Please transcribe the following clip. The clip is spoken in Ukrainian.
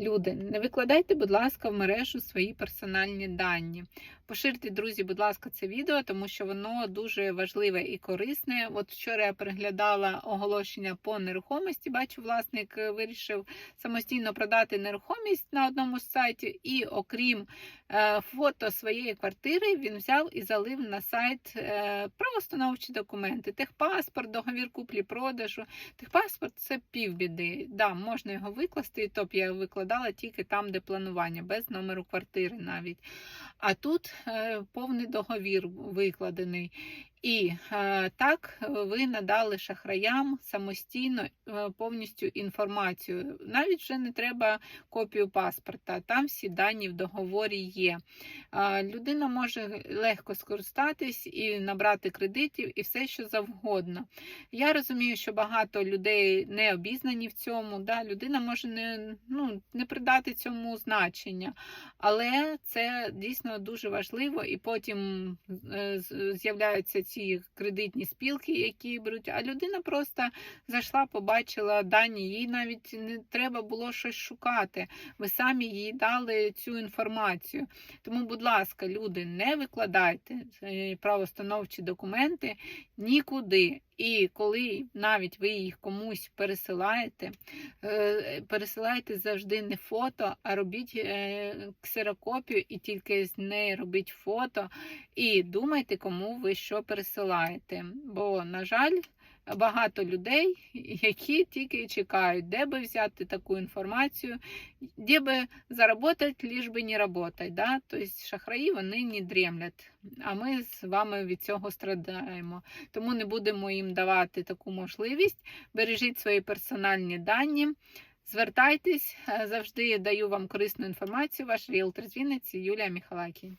Люди, не викладайте, будь ласка, в мережу свої персональні дані. Поширте, друзі, будь ласка, це відео, тому що воно дуже важливе і корисне. От вчора я переглядала оголошення по нерухомості. Бачу, власник е, вирішив самостійно продати нерухомість на одному з сайтів, і окрім фото своєї квартири, він взяв і залив на сайт е, правоустановчі документи, техпаспорт, договір куплі-продажу. Техпаспорт це півбіди. Да, можна його викласти, і топ я викладала тільки там, де планування, без номеру квартири навіть. А тут е, повний договір викладений. І е, так ви надали шахраям самостійно е, повністю інформацію. Навіть вже не треба копію паспорта, там всі дані в договорі є. Е, людина може легко скористатись і набрати кредитів, і все, що завгодно. Я розумію, що багато людей не обізнані в цьому. Да? Людина може не, ну, не придати цьому значення, але це дійсно дуже важливо, і потім з'являються ці кредитні спілки, які беруть. А людина просто зайшла, побачила дані, їй навіть не треба було щось шукати. Ви самі їй дали цю інформацію. Тому, будь ласка, люди, не викладайте е, правостановчі документи нікуди. І коли навіть ви їх комусь пересилаєте, е, пересилайте завжди не фото, а робіть е, ксерокопію і тільки з неї робіть фото. І думайте, кому ви що пересилаєте. Бо, на жаль, багато людей, які тільки чекають, де би взяти таку інформацію, де би заработати, ліж би не работать. Да? Тобто шахраї вони не дремлять, а ми з вами від цього страдаємо. Тому не будемо їм давати таку можливість. Бережіть свої персональні дані. Звертайтесь, завжди даю вам корисну інформацію. Ваш ріелтор з Юлія Міхалакій.